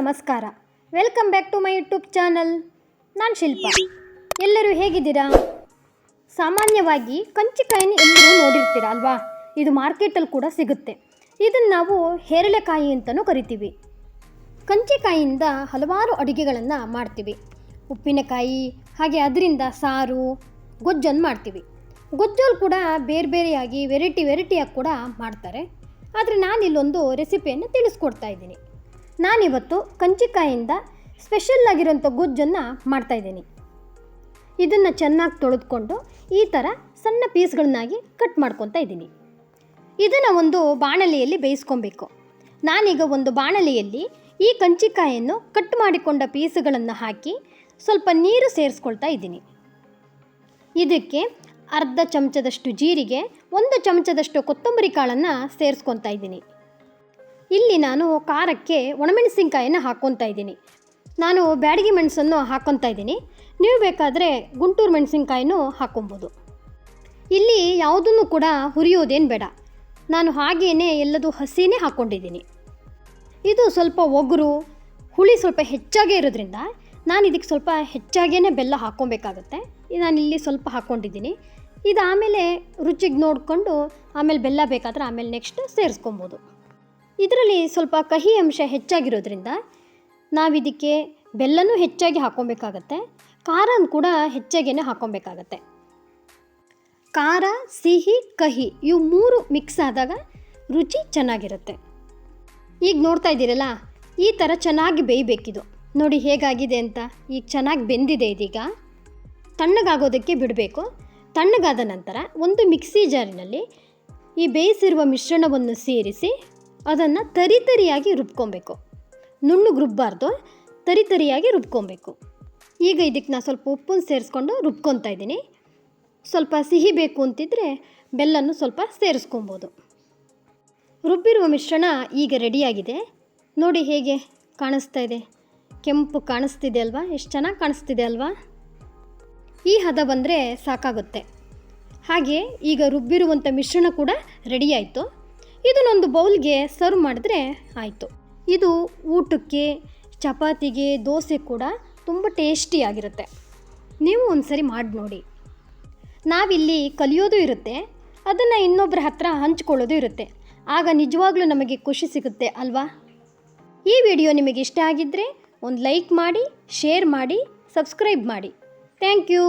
ನಮಸ್ಕಾರ. Welcome back to my YouTube channel ನಾನು ಶಿಲ್ಪ. ಎಲ್ಲರೂ ಹೇಗಿದ್ದೀರಾ? ಸಾಮಾನ್ಯವಾಗಿ ಕಂಚಿಕಾಯಿನ ಎಲ್ಲರೂ ನೋಡಿರ್ತೀರ ಅಲ್ವಾ? ಇದು ಮಾರ್ಕೆಟಲ್ಲಿ ಕೂಡ ಸಿಗುತ್ತೆ. ಇದನ್ನು ನಾವು ಹೇರಳೆಕಾಯಿ ಅಂತಲೂ ಕರಿತೀವಿ. ಕಂಚಿಕಾಯಿಯಿಂದ ಹಲವಾರು ಅಡುಗೆಗಳನ್ನು ಮಾಡ್ತೀವಿ. ಉಪ್ಪಿನಕಾಯಿ, ಹಾಗೆ ಅದರಿಂದ ಸಾರು, ಗೊಜ್ಜನ್ನು ಮಾಡ್ತೀವಿ. ಗೊಜ್ಜಲ್ಲಿ ಕೂಡ ಬೇರೆ ಬೇರೆಯಾಗಿ ವೆರೈಟಿ ವೆರೈಟಿಯಾಗಿ ಕೂಡ ಮಾಡ್ತಾರೆ. ಆದರೆ ನಾನಿಲ್ಲೊಂದು ರೆಸಿಪಿಯನ್ನು ತಿಳಿಸ್ಕೊಡ್ತಾ ಇದ್ದೀನಿ. ನಾನಿವತ್ತು ಕಂಚಿಕಾಯಿಂದ ಸ್ಪೆಷಲ್ ಆಗಿರೋಂಥ ಗೊಜ್ಜನ್ನು ಮಾಡ್ತಾಯಿದ್ದೀನಿ ಇದನ್ನು ಚೆನ್ನಾಗಿ ತೊಳೆದುಕೊಂಡು ಈ ಥರ ಸಣ್ಣ ಪೀಸ್ಗಳನ್ನಾಗಿ ಕಟ್ ಮಾಡ್ಕೊತಾ ಇದ್ದೀನಿ. ಇದನ್ನು ಒಂದು ಬಾಣಲೆಯಲ್ಲಿ ಬೇಯಿಸ್ಕೊಬೇಕು. ನಾನೀಗ ಒಂದು ಬಾಣಲೆಯಲ್ಲಿ ಈ ಕಂಚಿಕಾಯನ್ನು ಕಟ್ ಮಾಡಿಕೊಂಡ ಪೀಸುಗಳನ್ನು ಹಾಕಿ ಸ್ವಲ್ಪ ನೀರು ಸೇರಿಸ್ಕೊಳ್ತಾ ಇದ್ದೀನಿ. ಇದಕ್ಕೆ ಅರ್ಧ ಚಮಚದಷ್ಟು ಜೀರಿಗೆ, ಒಂದು ಚಮಚದಷ್ಟು ಕೊತ್ತಂಬರಿ ಕಾಳನ್ನು ಸೇರಿಸ್ಕೊತಾ ಇದ್ದೀನಿ. ಇಲ್ಲಿ ನಾನು ಖಾರಕ್ಕೆ ಒಣಮೆಣಸಿನ್ಕಾಯನ್ನು ಹಾಕ್ಕೊತಾ ಇದ್ದೀನಿ. ನಾನು ಬ್ಯಾಡಗಿ ಮೆಣಸನ್ನು ಹಾಕ್ಕೊತಾ ಇದ್ದೀನಿ. ನೀವು ಬೇಕಾದರೆ ಗುಂಟೂರು ಮೆಣಸಿನ್ಕಾಯಿನೂ ಹಾಕ್ಕೊಬೋದು ಇಲ್ಲಿ ಯಾವುದನ್ನು ಕೂಡ ಹುರಿಯೋದೇನು ಬೇಡ. ನಾನು ಹಾಗೇ ಎಲ್ಲದೂ ಹಸಿನೇ ಹಾಕ್ಕೊಂಡಿದ್ದೀನಿ ಇದು ಸ್ವಲ್ಪ ಒಗರು, ಹುಳಿ ಸ್ವಲ್ಪ ಹೆಚ್ಚಾಗೇ ಇರೋದ್ರಿಂದ ನಾನು ಇದಕ್ಕೆ ಸ್ವಲ್ಪ ಹೆಚ್ಚಾಗೇ ಬೆಲ್ಲ ಹಾಕ್ಕೊಬೇಕಾಗತ್ತೆ ನಾನಿಲ್ಲಿ ಸ್ವಲ್ಪ ಹಾಕ್ಕೊಂಡಿದ್ದೀನಿ ಇದು ಆಮೇಲೆ ರುಚಿಗೆ ನೋಡಿಕೊಂಡು ಆಮೇಲೆ ಬೆಲ್ಲ ಬೇಕಾದರೆ ಆಮೇಲೆ ನೆಕ್ಸ್ಟ್ ಸೇರಿಸ್ಕೊಬೋದು ಇದರಲ್ಲಿ ಸ್ವಲ್ಪ ಕಹಿ ಅಂಶ ಹೆಚ್ಚಾಗಿರೋದ್ರಿಂದ ನಾವಿದಕ್ಕೆ ಬೆಲ್ಲನೂ ಹೆಚ್ಚಾಗಿ ಹಾಕ್ಕೊಬೇಕಾಗತ್ತೆ, ಖಾರನ ಕೂಡ ಹೆಚ್ಚಾಗೇ ಹಾಕ್ಕೊಬೇಕಾಗತ್ತೆ. ಖಾರ, ಸಿಹಿ, ಕಹಿ ಇವು ಮೂರು ಮಿಕ್ಸ್ ಆದಾಗ ರುಚಿ ಚೆನ್ನಾಗಿರುತ್ತೆ. ಈಗ ನೋಡ್ತಾ ಇದ್ದೀರಲ್ಲ, ಈ ಥರ ಚೆನ್ನಾಗಿ ಬೇಯಬೇಕಿದು. ನೋಡಿ ಹೇಗಾಗಿದೆ ಅಂತ, ಈಗ ಚೆನ್ನಾಗಿ ಬೆಂದಿದೆ ಇದೀಗ. ತಣ್ಣಗಾಗೋದಕ್ಕೆ ಬಿಡಬೇಕು. ತಣ್ಣಗಾದ ನಂತರ ಒಂದು ಮಿಕ್ಸಿ ಜಾರಿನಲ್ಲಿ ಈ ಬೇಯಿಸಿರುವ ಮಿಶ್ರಣವನ್ನು ಸೇರಿಸಿ ಅದನ್ನು ತರಿತರಿಯಾಗಿ ರುಬ್ಕೊಬೇಕು. ನುಣ್ಣಗೆ ರುಬ್ಬಾರ್ದು ತರಿತರಿಯಾಗಿ ರುಬ್ಕೊಬೇಕು. ಈಗ ಇದಕ್ಕೆ ನಾನು ಸ್ವಲ್ಪ ಉಪ್ಪನ್ನು ಸೇರಿಸ್ಕೊಂಡು ರುಬ್ಕೊತಾ ಇದ್ದೀನಿ. ಸ್ವಲ್ಪ ಸಿಹಿ ಬೇಕು ಅಂತಿದ್ರೆ ಬೆಲ್ಲನ್ನು ಸ್ವಲ್ಪ ಸೇರಿಸ್ಕೊಬೋದು. ರುಬ್ಬಿರುವ ಮಿಶ್ರಣ ಈಗ ರೆಡಿಯಾಗಿದೆ. ನೋಡಿ ಹೇಗೆ ಕಾಣಿಸ್ತಾ ಇದೆ. ಕೆಂಪು ಕಾಣಿಸ್ತಿದೆ ಅಲ್ವಾ? ಎಷ್ಟು ಚೆನ್ನಾಗಿ ಕಾಣಿಸ್ತಿದೆ ಅಲ್ವಾ? ಈ ಹದ ಬಂದರೆ ಸಾಕಾಗುತ್ತೆ. ಹಾಗೆ ಈಗ ರುಬ್ಬಿರುವಂಥ ಮಿಶ್ರಣ ಕೂಡ ರೆಡಿಯಾಯಿತು. ಇದನ್ನೊಂದು ಬೌಲ್ಗೆ ಸರ್ವ್ ಮಾಡಿದ್ರೆ ಆಯಿತು. ಇದು ಊಟಕ್ಕೆ, ಚಪಾತಿಗೆ, ದೋಸೆ ಕೂಡ ತುಂಬ ಟೇಸ್ಟಿಯಾಗಿರುತ್ತೆ ನೀವು ಒಂದ್ಸರಿ ಮಾಡಿ ನೋಡಿ. ನಾವಿಲ್ಲಿ ಕಲಿಯೋದು ಇರುತ್ತೆ, ಅದನ್ನು ಇನ್ನೊಬ್ಬರ ಹತ್ರ ಹಂಚ್ಕೊಳ್ಳೋದು ಇರುತ್ತೆ. ಆಗ ನಿಜವಾಗ್ಲೂ ನಮಗೆ ಖುಷಿ ಸಿಗುತ್ತೆ ಅಲ್ವಾ? ಈ ವಿಡಿಯೋ ನಿಮಗೆ ಇಷ್ಟ ಆಗಿದ್ದರೆ ಒಂದು ಲೈಕ್ ಮಾಡಿ, ಶೇರ್ ಮಾಡಿ, ಸಬ್ಸ್ಕ್ರೈಬ್ ಮಾಡಿ. Thank you!